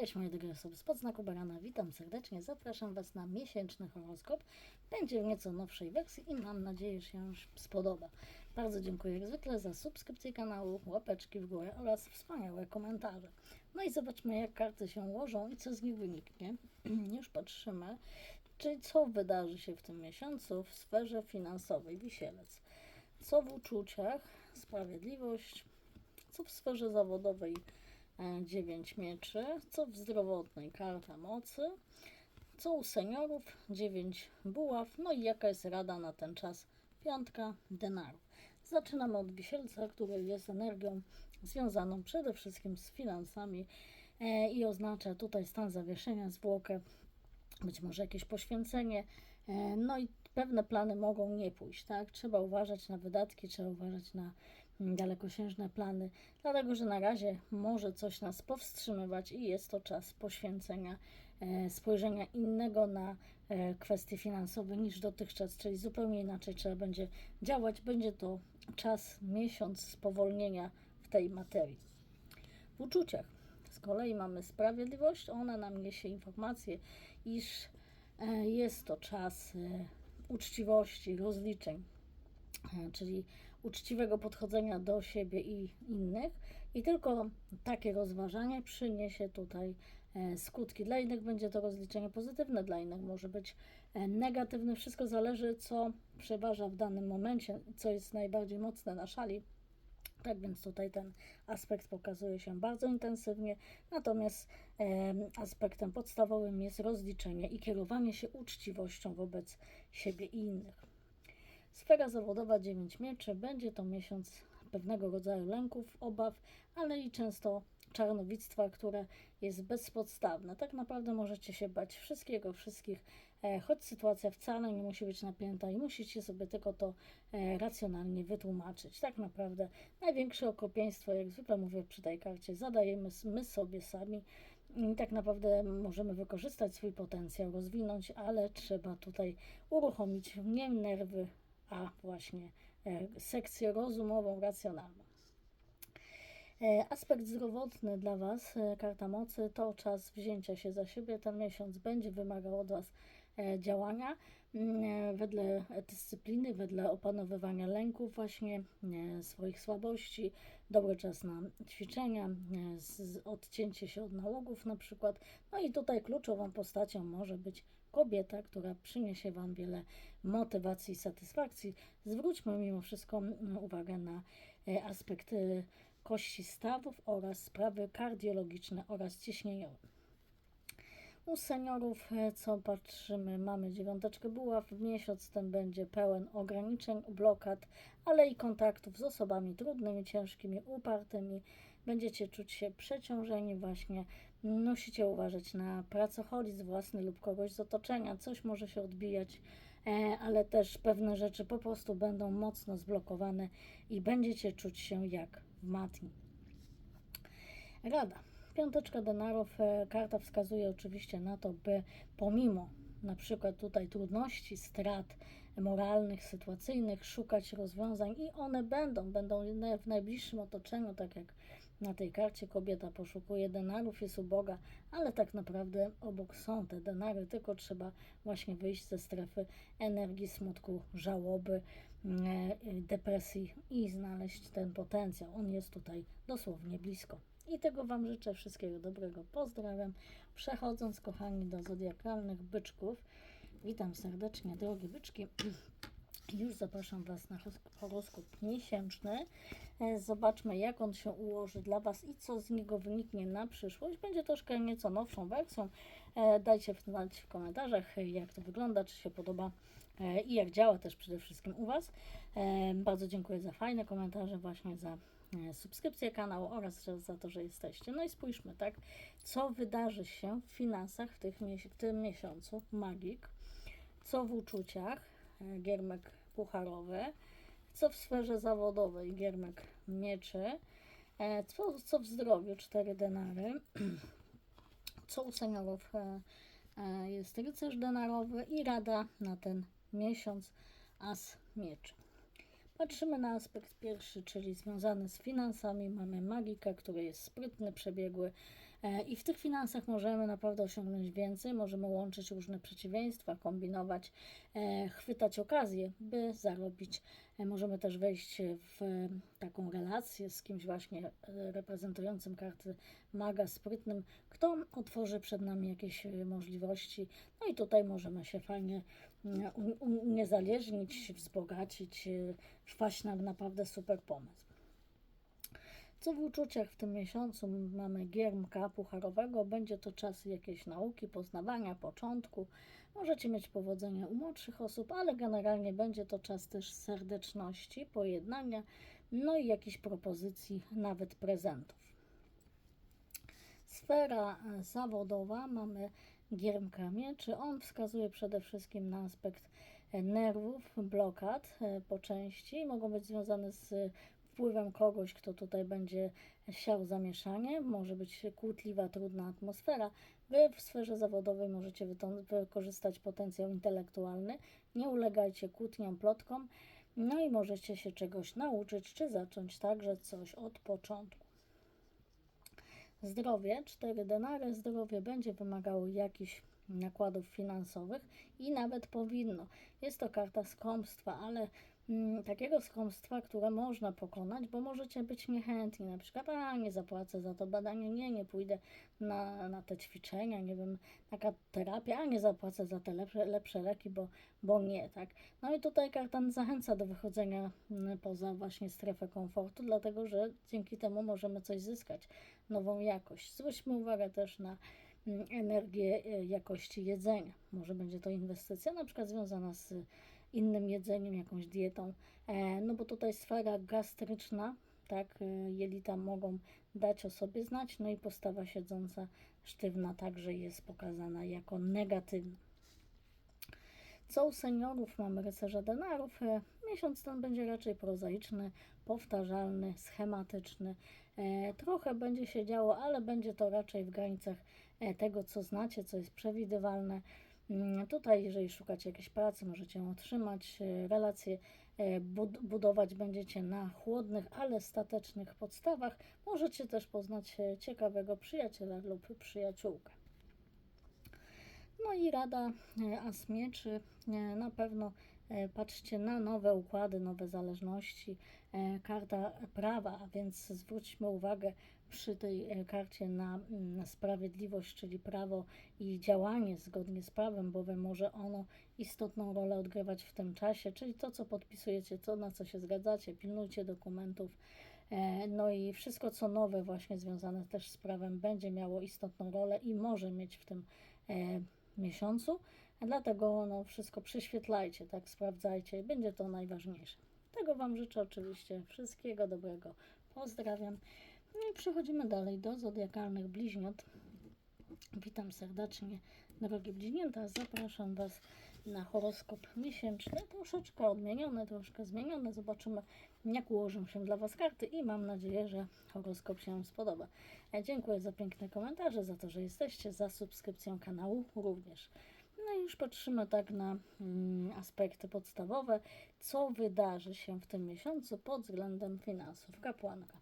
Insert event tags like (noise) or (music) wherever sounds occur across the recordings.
Cześć moje drogie osoby z podznaku Barana, witam serdecznie, zapraszam Was na miesięczny horoskop. Będzie w nieco nowszej wersji i mam nadzieję, że się spodoba. Bardzo dziękuję jak zwykle za subskrypcję kanału, łapeczki w górę oraz wspaniałe komentarze. No i zobaczmy jak karty się ułożą i co z nich wyniknie. (clears throat) już patrzymy, czyli co wydarzy się w tym miesiącu w sferze finansowej, wisielec. Co w uczuciach, sprawiedliwość, co w sferze zawodowej, 9 mieczy, co w zdrowotnej karta mocy, co u seniorów 9 buław, no i jaka jest rada na ten czas piątka denarów. Zaczynamy od wisielca, który jest energią związaną przede wszystkim z finansami e, i oznacza tutaj stan zawieszenia, zwłokę, być może jakieś poświęcenie, e, no i pewne plany mogą nie pójść, tak? Trzeba uważać na wydatki, trzeba uważać na dalekosiężne plany, dlatego że na razie może coś nas powstrzymywać i jest to czas poświęcenia e, spojrzenia innego na e, kwestie finansowe niż dotychczas, czyli zupełnie inaczej trzeba będzie działać. Będzie to czas, miesiąc spowolnienia w tej materii. W uczuciach z kolei mamy sprawiedliwość, ona nam niesie informację, iż e, jest to czas uczciwości, rozliczeń, czyli uczciwego podchodzenia do siebie i innych, i tylko takie rozważanie przyniesie tutaj e, skutki. Dla innych będzie to rozliczenie pozytywne, dla innych może być e, negatywne. Wszystko zależy, co przeważa w danym momencie, co jest najbardziej mocne na szali. Tak więc tutaj ten aspekt pokazuje się bardzo intensywnie, natomiast e, aspektem podstawowym jest rozliczenie i kierowanie się uczciwością wobec siebie i innych. Sfera zawodowa 9 mieczy będzie to miesiąc pewnego rodzaju lęków, obaw, ale i często czarnowictwa, które jest bezpodstawne. Tak naprawdę możecie się bać wszystkiego, wszystkich, e, choć sytuacja wcale nie musi być napięta i musicie sobie tylko to e, racjonalnie wytłumaczyć. Tak naprawdę największe okropieństwo, jak zwykle mówię przy tej karcie, zadajemy my sobie sami. I tak naprawdę możemy wykorzystać swój potencjał, rozwinąć, ale trzeba tutaj uruchomić nie nerwy, a właśnie e, sekcję rozumową, racjonalną. E, aspekt zdrowotny dla Was, e, karta mocy, to czas wzięcia się za siebie. Ten miesiąc będzie wymagał od Was działania mm, wedle dyscypliny, wedle opanowywania lęków, właśnie swoich słabości, dobry czas na ćwiczenia, odcięcie się od nałogów na przykład. No i tutaj kluczową postacią może być kobieta, która przyniesie Wam wiele motywacji i satysfakcji. Zwróćmy mimo wszystko uwagę na e, aspekty kości stawów oraz sprawy kardiologiczne oraz ciśnieniowe. U seniorów, e, co patrzymy, mamy dziewiąteczkę buław. Miesiąc ten będzie pełen ograniczeń, blokad, ale i kontaktów z osobami trudnymi, ciężkimi, upartymi. Będziecie czuć się przeciążeni właśnie. Musicie uważać na pracoholizm własny lub kogoś z otoczenia. Coś może się odbijać, e, ale też pewne rzeczy po prostu będą mocno zblokowane i będziecie czuć się jak w matni. Rada. Piąteczka denarów, e, karta wskazuje oczywiście na to, by pomimo na przykład tutaj trudności, strat moralnych, sytuacyjnych, szukać rozwiązań i one będą, będą w najbliższym otoczeniu, tak jak na tej karcie kobieta poszukuje denarów, jest uboga, ale tak naprawdę obok są te denary, tylko trzeba właśnie wyjść ze strefy energii, smutku, żałoby, e, depresji i znaleźć ten potencjał. On jest tutaj dosłownie blisko. I tego Wam życzę wszystkiego dobrego. Pozdrawiam. Przechodząc, kochani, do zodiakalnych byczków. Witam serdecznie, drogie byczki. (clears throat) Już zapraszam Was na horoskop miesięczny. E, zobaczmy, jak on się ułoży dla Was i co z niego wyniknie na przyszłość. Będzie troszkę nieco nowszą wersją. E, dajcie znać w komentarzach, jak to wygląda, czy się podoba e, i jak działa też przede wszystkim u Was. Bardzo dziękuję za fajne komentarze, właśnie za subskrypcję kanału oraz za to, że jesteście. No i spójrzmy, tak, co wydarzy się w finansach w, tych, w tym miesiącu, magik, co w uczuciach, giermek pucharowy, co w sferze zawodowej, giermek mieczy, e, co, co w zdrowiu, cztery denary, (clears throat) co u seniorów e, e, jest rycerz denarowy i rada na ten miesiąc as mieczy. Patrzymy na aspekt pierwszy, czyli związany z finansami. Mamy magika, który jest sprytny, przebiegły, E, I w tych finansach możemy naprawdę osiągnąć więcej, możemy łączyć różne przeciwieństwa, kombinować, e, chwytać okazję, by zarobić. E, Możemy też wejść w taką relację z kimś właśnie reprezentującym karty maga sprytnym, kto otworzy przed nami jakieś możliwości. No i tutaj możemy się fajnie uniezależnić, wzbogacić, e, wpaść na naprawdę super pomysł. Co w uczuciach w tym miesiącu mamy giermka pucharowego, będzie to czas jakiejś nauki, poznawania, początku. Możecie mieć powodzenie u młodszych osób, ale generalnie będzie to czas też serdeczności, pojednania, no i jakichś propozycji, nawet prezentów. Sfera e, zawodowa mamy giermka mieczy. On wskazuje przede wszystkim na aspekt e, nerwów, blokad e, po części. Mogą być związane z wpływem kogoś, kto tutaj będzie siał zamieszanie. Może być kłótliwa, trudna atmosfera. Wy w sferze zawodowej możecie wykorzystać potencjał intelektualny. Nie ulegajcie kłótniom, plotkom. No i możecie się czegoś nauczyć, czy zacząć także coś od początku. Zdrowie, 4 denary, zdrowie będzie wymagało jakichś nakładów finansowych i nawet powinno. Jest to karta skąpstwa, ale mm, takiego skąpstwa, które można pokonać, bo możecie być niechętni, na przykład, a nie zapłacę za to badanie, nie, nie pójdę na, na te ćwiczenia, nie wiem, taka terapia, a nie zapłacę za te lepsze, lepsze leki, bo, bo nie, tak. No i tutaj karta zachęca do wychodzenia mm, poza właśnie strefę komfortu, dlatego że dzięki temu możemy coś zyskać, nową jakość. Zwróćmy uwagę też na energię e, jakości jedzenia. Może będzie to inwestycja na przykład związana z innym jedzeniem, jakąś dietą, e, no bo tutaj sfera gastryczna, tak, e, jelita mogą dać o sobie znać, no i postawa siedząca sztywna także jest pokazana jako negatywna. Co u seniorów mamy rycerza denarów. Miesiąc ten będzie raczej prozaiczny, powtarzalny, schematyczny. Trochę będzie się działo, ale będzie to raczej w granicach tego, co znacie, co jest przewidywalne. Mm, Tutaj, jeżeli szukacie jakiejś pracy, możecie ją otrzymać. E, Relacje e, bud- budować będziecie na chłodnych, ale statecznych podstawach. Możecie też poznać e, ciekawego przyjaciela lub przyjaciółkę. No i rada e, As Mieczy. E, Na pewno e, patrzcie na nowe układy, nowe zależności. E, Karta prawa, a więc zwróćmy uwagę przy tej e, karcie na mm, sprawiedliwość, czyli prawo i działanie zgodnie z prawem, bowiem może ono istotną rolę odgrywać w tym czasie, czyli to, co podpisujecie, to, na co się zgadzacie, pilnujcie dokumentów. E, No i wszystko, co nowe, właśnie związane też z prawem, będzie miało istotną rolę i może mieć w tym e, miesiącu. Dlatego no, wszystko prześwietlajcie, tak, sprawdzajcie będzie to najważniejsze. Tego Wam życzę oczywiście wszystkiego dobrego. Pozdrawiam. No i przechodzimy dalej do zodiakalnych bliźniąt. Witam serdecznie, drogie bliźnięta. Zapraszam Was na horoskop miesięczny, troszeczkę odmieniony, troszkę zmieniony. Zobaczymy, jak ułożą się dla Was karty i mam nadzieję, że horoskop się spodoba. E, Dziękuję za piękne komentarze, za to, że jesteście, za subskrypcją kanału również. No i już patrzymy tak na mm, aspekty podstawowe, co wydarzy się w tym miesiącu pod względem finansów. Kapłanka.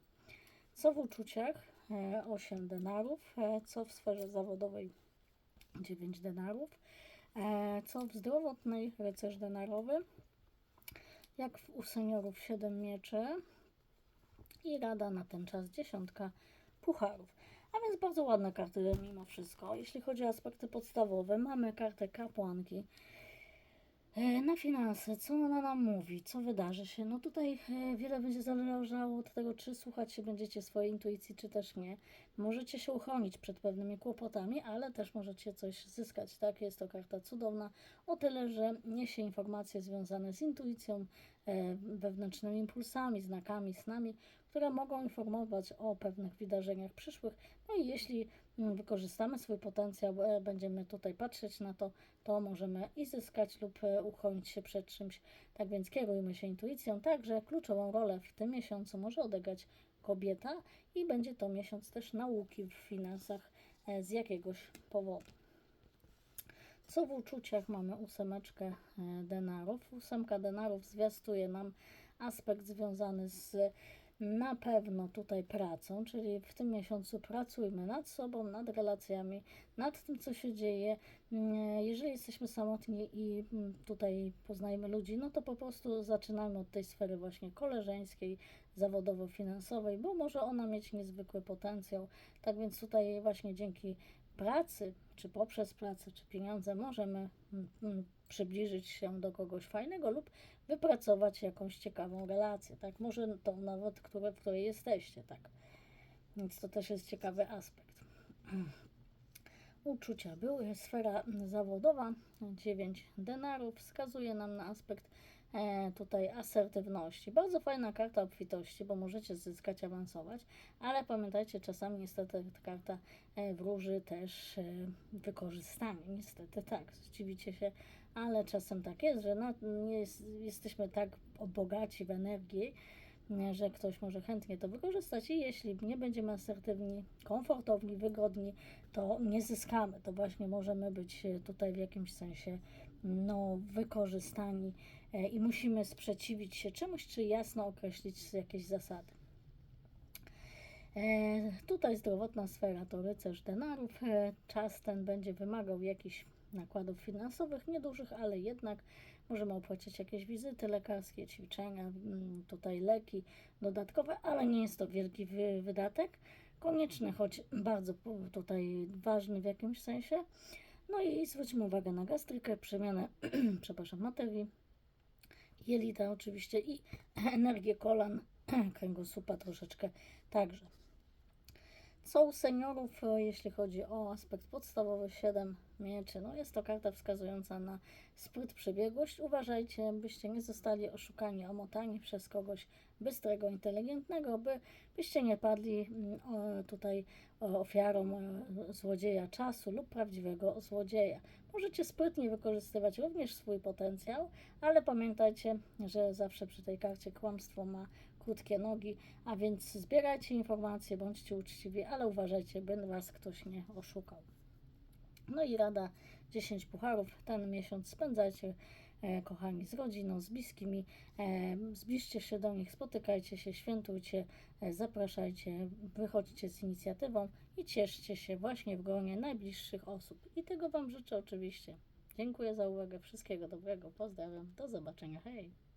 Co w uczuciach? E, 8 denarów. E, Co w sferze zawodowej? 9 denarów. E, Co w zdrowotnej? Rycerz denarowy. Jak u seniorów 7 mieczy. I rada na ten czas dziesiątka pucharów. A więc bardzo ładne karty mimo wszystko. Jeśli chodzi o aspekty podstawowe, mamy kartę kapłanki. Na finanse, co ona nam mówi, co wydarzy się? No tutaj e, wiele będzie zależało od tego, czy słuchać się będziecie swojej intuicji, czy też nie. Możecie się uchronić przed pewnymi kłopotami, ale też możecie coś zyskać, tak? Jest to karta cudowna, o tyle, że niesie informacje związane z intuicją, e, wewnętrznymi impulsami, znakami, snami, które mogą informować o pewnych wydarzeniach przyszłych. No i jeśli mm, wykorzystamy swój potencjał, e, będziemy tutaj patrzeć na to, to możemy i zyskać lub e, uchronić się przed czymś. Tak więc kierujmy się intuicją. Także kluczową rolę w tym miesiącu może odegrać kobieta i będzie to miesiąc też nauki w finansach e, z jakiegoś powodu. Co w uczuciach mamy ósemeczkę e, denarów? Ósemka denarów zwiastuje nam aspekt związany z na pewno tutaj pracą, czyli w tym miesiącu pracujmy nad sobą, nad relacjami, nad tym, co się dzieje. Mm, Jeżeli jesteśmy samotni i mm, tutaj poznajemy ludzi, no to po prostu zaczynamy od tej sfery właśnie koleżeńskiej, zawodowo-finansowej, bo może ona mieć niezwykły potencjał. Tak więc tutaj właśnie dzięki pracy, czy poprzez pracę, czy pieniądze możemy mm, mm, przybliżyć się do kogoś fajnego lub wypracować jakąś ciekawą relację, tak? Może tą nawet, które, w której jesteście, tak? Więc to też jest ciekawy aspekt. (clears throat) Uczucia były, sfera zawodowa, 9 denarów, wskazuje nam na aspekt tutaj asertywności. Bardzo fajna karta obfitości, bo możecie zyskać, awansować, ale pamiętajcie, czasami niestety ta karta e, wróży też e, wykorzystanie. Niestety tak, zdziwicie się, ale czasem tak jest, że no, nie jest, jesteśmy tak bogaci w energii, że ktoś może chętnie to wykorzystać i jeśli nie będziemy asertywni, komfortowni, wygodni, to nie zyskamy. To właśnie możemy być e, tutaj w jakimś sensie no, wykorzystani e, i musimy sprzeciwić się czemuś, czy jasno określić jakieś zasady. E, tutaj zdrowotna sfera to rycerz denarów. Czas ten będzie wymagał jakichś nakładów finansowych, niedużych, ale jednak możemy opłacić jakieś wizyty lekarskie, ćwiczenia, mm, tutaj leki dodatkowe, ale nie jest to wielki wy- wydatek. Konieczny, choć bardzo tutaj ważny w jakimś sensie. No i zwróćmy uwagę na gastrykę, przemianę, (clears throat) przepraszam, materii, jelita oczywiście i (clears throat) energię kolan, (clears throat) kręgosłupa troszeczkę także. Co u seniorów, e, jeśli chodzi o aspekt podstawowy 7 mieczy, no jest to karta wskazująca na spryt, przebiegłość. Uważajcie, byście nie zostali oszukani, omotani przez kogoś bystrego, inteligentnego, by byście nie padli mm, o, tutaj ofiarą e, złodzieja czasu lub prawdziwego złodzieja. Możecie sprytnie wykorzystywać również swój potencjał, ale pamiętajcie, że zawsze przy tej karcie kłamstwo ma krótkie nogi, a więc zbierajcie informacje, bądźcie uczciwi, ale uważajcie, by was ktoś nie oszukał. No i rada 10 pucharów. Ten miesiąc spędzajcie, e, kochani, z rodziną, z bliskimi. E, zbliżcie się do nich, spotykajcie się, świętujcie, e, zapraszajcie, wychodźcie z inicjatywą i cieszcie się właśnie w gronie najbliższych osób. I tego Wam życzę oczywiście. Dziękuję za uwagę, wszystkiego dobrego, pozdrawiam, do zobaczenia, hej!